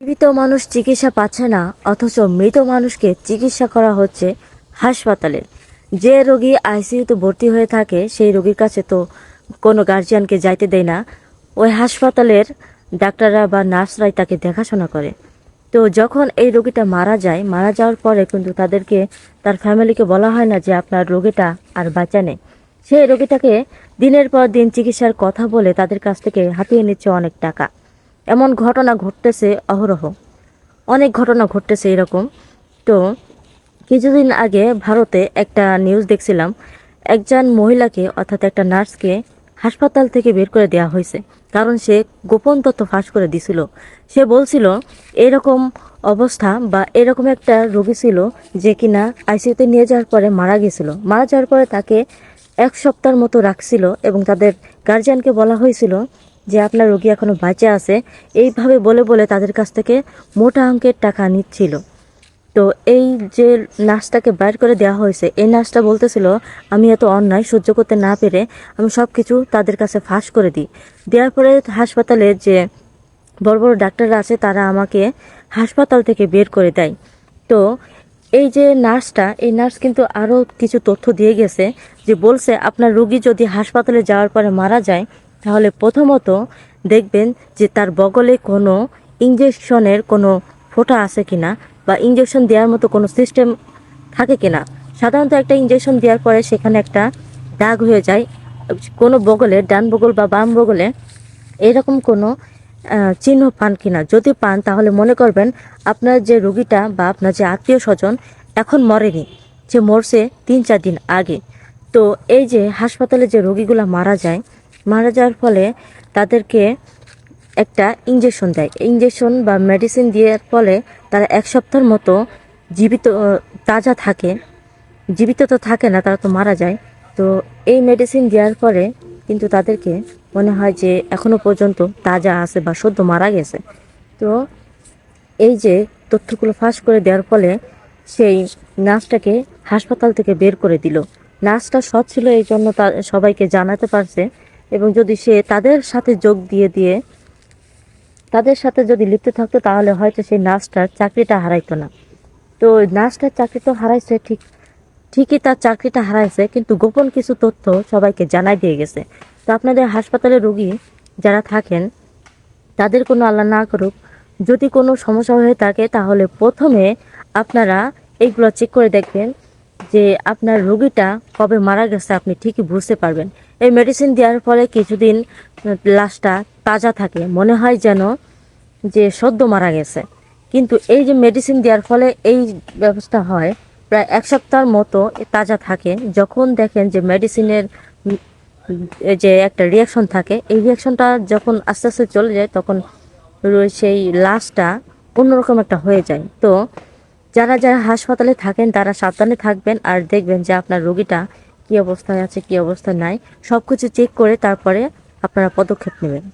জীবিত মানুষ চিকিৎসা পাচ্ছে না, অথচ মৃত মানুষকে চিকিৎসা করা হচ্ছে হাসপাতালে। যে রোগী আইসিইউতে ভর্তি হয়ে থাকে, সেই রোগীর কাছে তো কোনো গার্জিয়ানকে যাইতে দেয় না। ওই হাসপাতালের ডাক্তাররা বা নার্সরাই তাকে দেখাশোনা করে। তো যখন এই রোগীটা মারা যায়, মারা যাওয়ার পরে কিন্তু তাদেরকে, তার ফ্যামিলিকে বলা হয় না যে আপনার রোগীটা আর বাঁচা নেই। সেই রোগীটাকে দিনের পর দিন চিকিৎসার কথা বলে তাদের কাছ থেকে হাতিয়ে নিচ্ছে অনেক টাকা। এমন ঘটনা ঘটতেছে অহরহ। অনেক ঘটনা ঘটতেছে এরকম। তো কিছুদিন আগে ভারতে একটা নিউজ দেখছিলাম। একজন মহিলাকে, অর্থাৎ একটা নার্সকে, হাসপাতাল থেকে বের করে দেওয়া হয়েছে। কারণ সে গোপন তথ্য ফাঁস করে দিছিল। সে বলছিল, এরকম অবস্থা বা এরকম একটা রোগী ছিল যে কিনা আইসিইউতে নিয়ে যাওয়ার পরে মারা গেছিল। মারা যাওয়ার পরে তাকে এক সপ্তাহের মতো রাখছিল এবং তাদের গার্জিয়ানকে বলা হয়েছিল যে আপনার রোগী এখনও বাঁচে আছে, এইভাবে বলে বলে তাদের কাছ থেকে মোটা অঙ্কের টাকা নিচ্ছিল। তো এই যে নার্সটাকে বাইর করে দেওয়া হয়েছে, এই নার্সটা বলতেছিল, আমি এত অন্যায় সহ্য করতে না পেরে আমি সব কিছু তাদের কাছে ফাঁস করে দিই। দেওয়ার পরে হাসপাতালে যে বড় বড় ডাক্তাররা আছে, তারা আমাকে হাসপাতাল থেকে বের করে দেয়। তো এই যে নার্সটা, এই নার্স কিন্তু আরও কিছু তথ্য দিয়ে গেছে, যে বলছে, আপনার রোগী যদি হাসপাতালে যাওয়ার পরে মারা যায় তাহলে প্রথমত দেখবেন যে তার বগলে কোনো ইঞ্জেকশনের কোনো ফোঁটা আছে কিনা বা ইঞ্জেকশন দেওয়ার মতো কোনো সিস্টেম থাকে কিনা। সাধারণত একটা ইঞ্জেকশন দেওয়ার পরে সেখানে একটা দাগ হয়ে যায়। কোনো বগলে, ডান বগল বা বাম বগলে এরকম কোনো চিহ্ন পান কিনা। যদি পান, তাহলে মনে করবেন আপনার যে রুগীটা বা আপনার যে আত্মীয় স্বজন এখন মরেনি, যে মরছে তিন চার দিন আগে। তো এই যে হাসপাতালে যে রোগীগুলো মারা যায় মারা যাওয়ার ফলে তাদেরকে একটা ইঞ্জেকশন দেয়। ইঞ্জেকশন বা মেডিসিন দেওয়ার ফলে তারা এক সপ্তাহের মতো জীবিত তাজা থাকে। জীবিত তো থাকে না, তারা তো মারা যায়। তো এই মেডিসিন দেওয়ার পরে কিন্তু তাদেরকে মনে হয় যে এখনও পর্যন্ত তাজা আছে বা সদ্য মারা গেছে। তো এই যে তথ্যগুলো ফাঁস করে দেওয়ার ফলে সেই নার্সটাকে হাসপাতাল থেকে বের করে দিল। নার্সটা সৎ ছিল, এই জন্য তা সবাইকে জানাতে পারছে। এবং যদি সে তাদের সাথে যোগ দিয়ে দিয়ে, তাদের সাথে যদি লিপ্ত থাকতো, তাহলে হয়তো সেই নার্সটার চাকরিটা হারাইতো না। তো নার্সটার চাকরি তো হারাইছে ঠিক, ঠিকই তার চাকরিটা হারাইছে, কিন্তু গোপন কিছু তথ্য সবাইকে জানাই দিয়ে গেছে। তো আপনাদের হাসপাতালে রোগী যারা থাকেন, তাদের কোনো আল্লাহ না করুক, যদি কোনো সমস্যা হয়ে থাকে, তাহলে প্রথমে আপনারা এইগুলো চেক করে দেখবেন। যে আপনার রোগীটা কবে মারা গেছে আপনি ঠিকই বুঝতে পারবেন। এই মেডিসিন দেওয়ার ফলে কিছুদিন লাশটা তাজা থাকে। মনে হয় যেন যে সদ্য মারা গেছে। কিন্তু এই যে মেডিসিন দেওয়ার ফলে এই ব্যবস্থা হয়, প্রায় এক সপ্তাহের মতো তাজা থাকে। যখন দেখেন যে মেডিসিনের যে একটা রিয়াকশন থাকে, এই রিয়াকশনটা যখন আস্তে আস্তে চলে যায়, তখন সেই লাশটা অন্যরকম একটা হয়ে যায়। তো যারা যারা হাসপাতালে থাকেন, তারা সাবধানে থাকবেন আর দেখবেন যে আপনার রোগীটা কি অবস্থায় আছে, কি অবস্থায় নাই। সব কিছু চেক করে তারপরে আপনারা পদক্ষেপ নেবেন।